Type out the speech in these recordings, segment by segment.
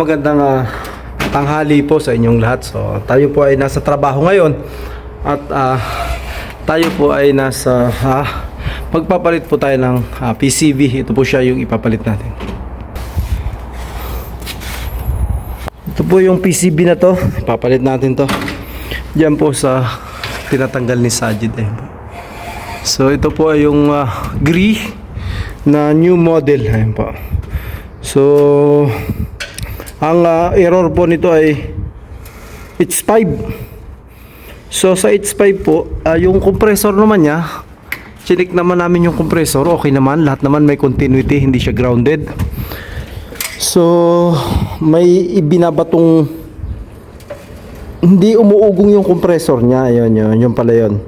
Magandang ah, tanghali po sa inyong lahat. So, tayo po ay nasa trabaho ngayon at ah, tayo po ay nasa ah, magpapalit po tayo ng ah, PCB. Ito po siya yung ipapalit natin. Ito po yung PCB na to. Ipapalit natin to. Diyan po sa tinatanggal ni Sajid. Po. So, ito po ay yung ah, gray na new model. Ayan po. So, ang ah, error po nito ay it's 5. So sa it's 5 po, ah, yung compressor naman niya, chinik naman namin yung compressor, okay naman, lahat naman may continuity, hindi siya grounded. So may ibinabatong hindi umuugong yung compressor niya, ayun yun, yun pala yun.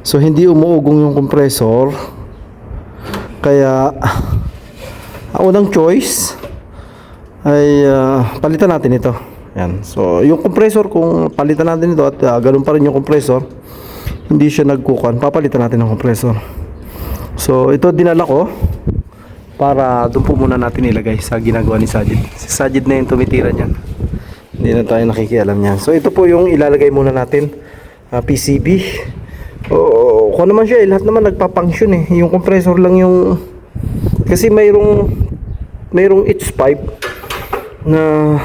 So hindi umuugong yung compressor. Kaya ang unang choice ay ah, palitan natin ito. Yan. So, yung compressor kung palitan natin ito at ah, ganun pa rin yung compressor, hindi siya nagkukan, papalitan natin ng compressor. So, ito dinala ko para doon po muna natin ilagay sa ginagawa ni Sajid. Si Sajid na yung tumitira niyan. Hindi na tayo nakikialam niyan. So, ito po yung ilalagay muna natin ah, PCB. Oo, kung naman siya, eh, lahat naman nagpa-function eh. Yung compressor lang yung kasi mayroong mayroong H5 na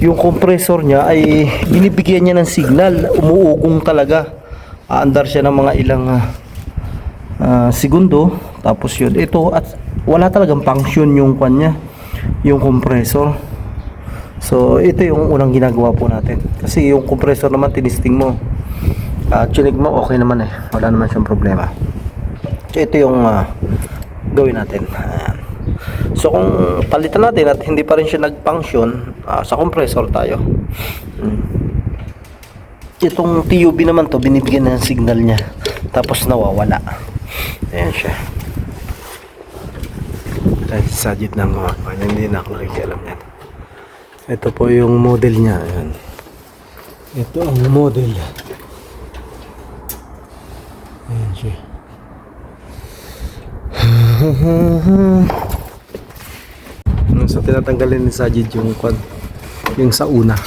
yung compressor niya ay binibigyan niya ng signal. Umuugong talaga. Aandar siya ng mga ilang ah, ah, segundo. Tapos yun ito at wala talagang function yung kwan niya yung compressor. So ito yung unang ginagawa po natin. Kasi yung compressor naman tinisting mo. At chinig mo okay naman eh. Wala naman siyang problema. So ito yung ah, gawin natin. Ayan. So kung palitan natin at hindi pa rin siya nag-function, ah, sa compressor tayo. Itong TUB naman to, binibigyan ng signal niya. Tapos nawawala. Ayan siya. Kahit sajid ng mga kanya, hindi na ako nakikialam yan. Ito po yung model niya. Ayan. Ito ang model. Ayan siya. Sa tinatanggalin ni Sajid yung kwan, yung sa una.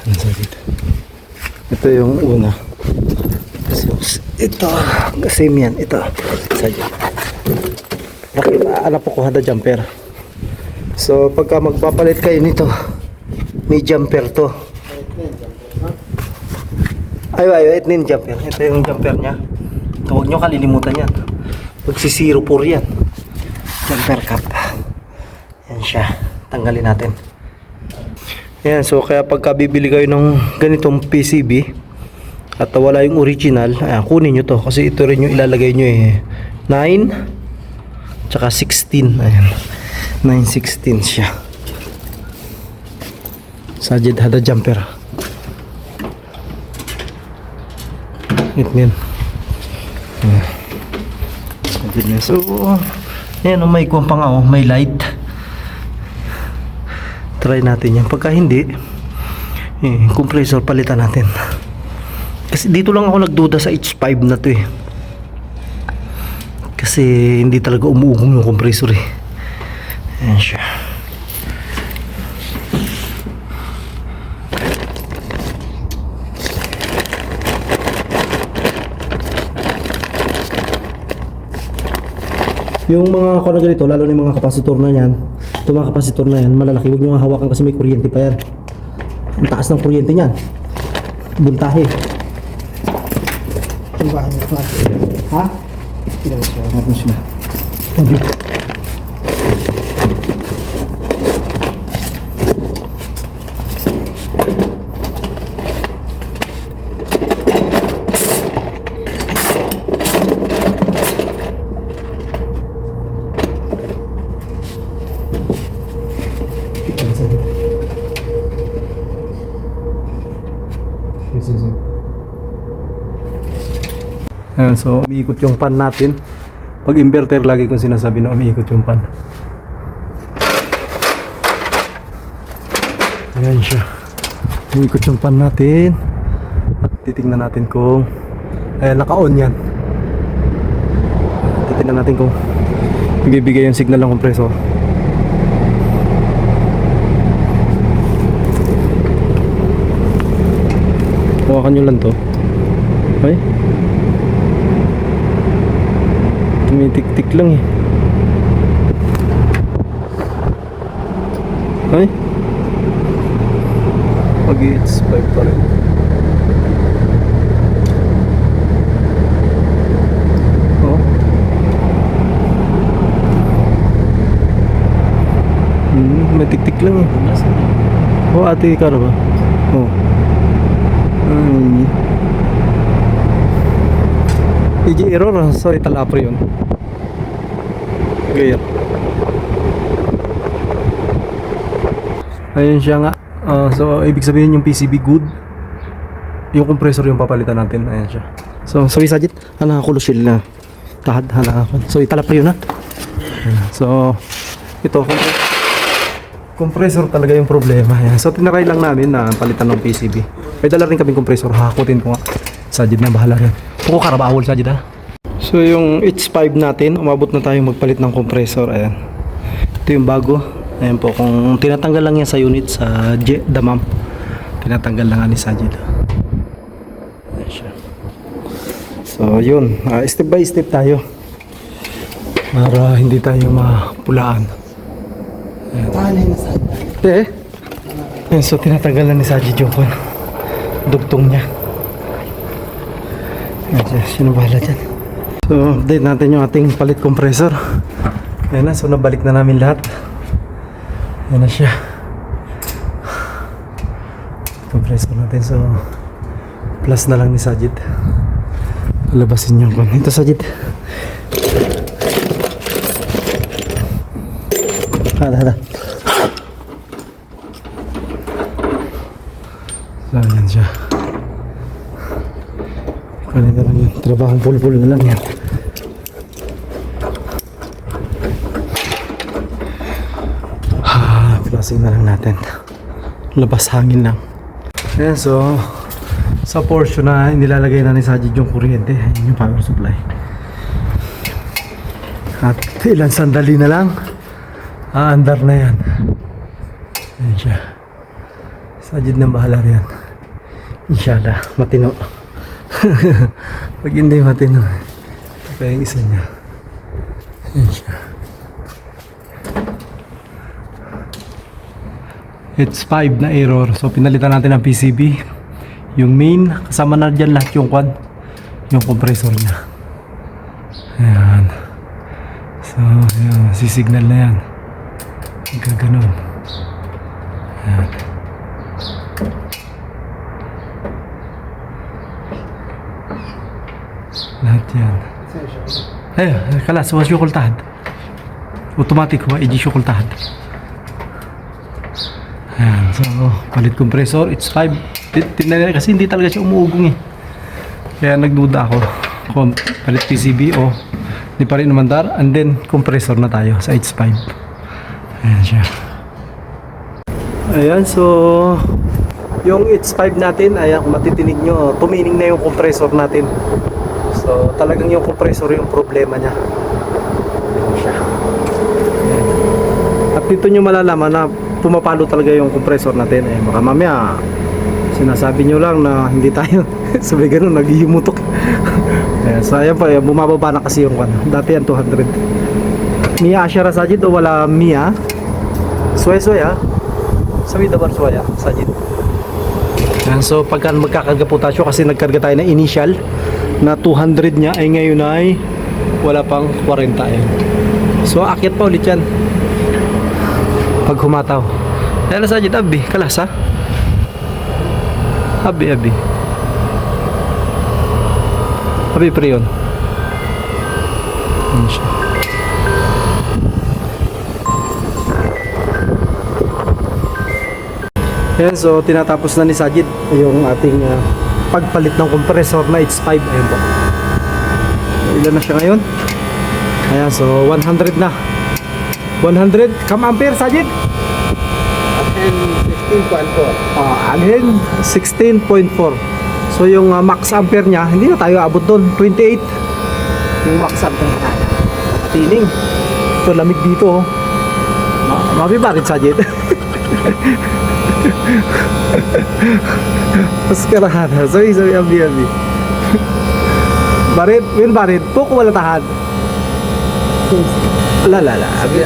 Ano Sajid? Ito yung una. So, ito, same yan. Ito, Sajid. Nakita, po ko hada jumper. So, pagka magpapalit kayo nito, may jumper to. Ay, ay, ay, ito yung jumper. Ito yung jumper niya. Ito, huwag nyo kalilimutan yan. Magsisiro po yan jumper cap yan siya. Tanggalin natin. Yan so kaya pagka bibili kayo ng ganitong PCB at wala yung original ayan, kunin nyo to kasi ito rin yung ilalagay nyo eh. 9 tsaka 16 ayan. 916 siya. Sajid hada jumper. Ito yan Ayan. Sajid so Ayan, oh, may kuwan pa nga, oh, may light. Try natin yan. Pagka hindi, eh, compressor palitan natin. Kasi dito lang ako nagduda sa H5 na to eh. Kasi hindi talaga umuugong yung compressor eh. Ayan siya. Yung mga na ganito, lalo na yung mga kapasitor na yan, itong mga kapasitor na yan, malalaki. Huwag nyo hawakan kasi may kuryente pa yan. Ang taas ng kuryente niyan. Buntahe. Ha? Ilan siya? Meron siya. Hindi. Ayan, so umiikot yung pan natin. Pag inverter, lagi kong sinasabi na umiikot yung pan. Ayan siya. Umiikot yung pan natin. At titingnan natin kung eh, naka-on yan. Titingnan natin kung nagbibigay yung signal ng compressor. Hawakan nyo lang to. Okay? Tumitik-tik lang eh. Ay. 5 pa rin. Oh. Hmm, may tik-tik lang eh. Oh, ate ka ba? Oh. Ay. EG error, so italapre yun. Gaya. Ayun siya nga. Ah, so, ibig sabihin yung PCB good. Yung compressor yung papalitan natin. Ayan siya. So, sabi sajit, hana ako shield na. Tahad, ako. So, italapre yun ha. So, ito, compre- compressor talaga yung problema. Ayan. So, tinaray lang namin na palitan ng PCB. May dala rin kaming compressor. Hakutin ko nga. Sajid na bahala rin. Puko karabawol sajid ha. So, yung H5 natin, umabot na tayong magpalit ng compressor. Ayan. Ito yung bago. Ayan po, kung tinatanggal lang yan sa unit sa J, damam. Tinatanggal lang ni Sajid. Ayan. So, yun. Ah, step by step tayo. Para hindi tayo mapulaan. Sa Eh. Ayan, so tinatanggal na ni Sajid yung. Dugtong niya. Siya, sino bahala dyan? So, update natin yung ating palit compressor. Ayan na, so nabalik na namin lahat. Ayan na siya. Compressor natin, so plus na lang ni Sajid. Labasin yung kwan. Ito Sajid. Hada, hada. So, ayan siya. Kanina lang yun. Trabahong pulpul na lang yan. Ah, Plasing na lang natin. Labas hangin lang. Ayan, so sa portion na nilalagay na ni Sajid yung kuryente, yun yung power supply. At ilan sandali na lang, aandar na yan. Ayan siya. Sajid na bahala riyan. Inshallah, matino. Pag hindi matino, pa yung isa niya. Ayan siya. It's 5 na error. So pinalitan natin ang PCB. Yung main, kasama na dyan lahat yung quad. Yung compressor niya. Ayan. So, ayan. Sisignal na yan. Gaganon. Ayan. Lahat yan. Eh, kalas, was syukultahan. Automatic, wa iji syukultahan. Ayan, so, palit compressor, it's 5. Tinanay kasi hindi talaga siya umuugong eh. Kaya nagduda ako kung palit PCB o hindi pa rin umandar. And then, compressor na tayo sa H5. Ayan siya. Ayan, so, yung H5 natin, ayan, kung matitinig nyo, tumining na yung compressor natin. So, talagang yung compressor yung problema niya. Ayan siya. Ayan. At dito nyo malalaman na pumapalo talaga yung compressor natin. Eh, baka mamaya, sinasabi nyo lang na hindi tayo. Sabi ganun, naghihimutok. Ayan, so, ayan pa, ayan, bumababa na kasi yung kan. Dati yan 200. Mia Ashara Sajid o wala Mia? Suwe-suwe ha? Sabi dabar suwe ha? Sajid. Ayan, so pagka magkakarga potasyo kasi nagkarga tayo na initial na 200 niya ay ngayon ay wala pang 40 ayan. So akyat pa ulit yan pag humataw. Ayan na Sajid, abi, kalas ha? Abi, abi. Abi, pre yun. Ayan siya. Ayan, so tinatapos na ni Sajid yung ating ah, pagpalit ng compressor na H5. Ayan po. Ilan na siya ngayon? Ayan, so 100 na. 100 kam ampere Sajid? Atin 16.4. Ah, alin 16.4. So yung ah, max ampere niya, hindi na tayo abot doon. 28. Yung max ampere niya. Tining. Ito lamig dito oh. Ma mabibarit Sajid. Maskarahan. Sorry, sorry, abi, abi. Barit, win barit. Puk wala tahan. La la la. Abi,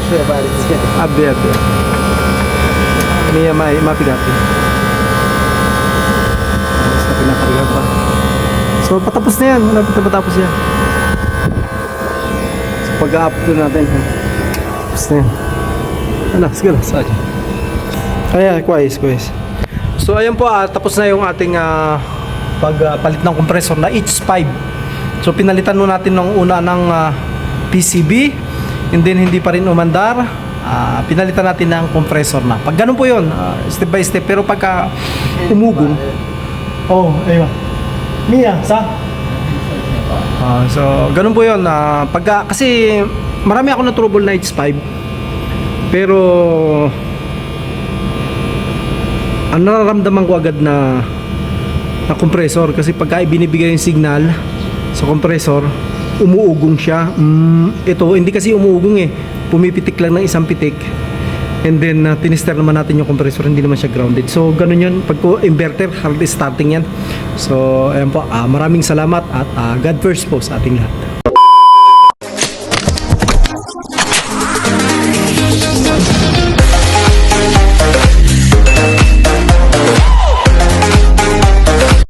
abi, abi. May may mapigati. Sa pinakarihan pa. So, patapos na yan. Malapit na patapos yan. So, pag-up-to natin. Tapos na yan. Ano, sige na. Sa akin. Ayan, quais. So, ayan po, ah, tapos na yung ating ah, pagpalit ng compressor na H5. So, pinalitan mo natin ng una ng ah, PCB. And then, hindi pa rin umandar. Ah, pinalitan natin ng compressor na. Pag ganun po yun, ah, step by step. Pero pagka umugong, oh, ayun. Mia, sa? Ah, so, ganun po yun. ah, pagka, kasi marami ako na trouble na H5. Pero, ang nararamdaman ko agad na na compressor kasi pagka ibinibigay yung signal sa compressor umuugong siya. Mm, ito hindi kasi umuugong eh. Pumipitik lang ng isang pitik. And then uh, tinister naman natin yung compressor hindi naman siya grounded. So ganun yun. Pag ko inverter hard starting yan. So ayan po. Ah, maraming salamat at ah, God first po sa ating lahat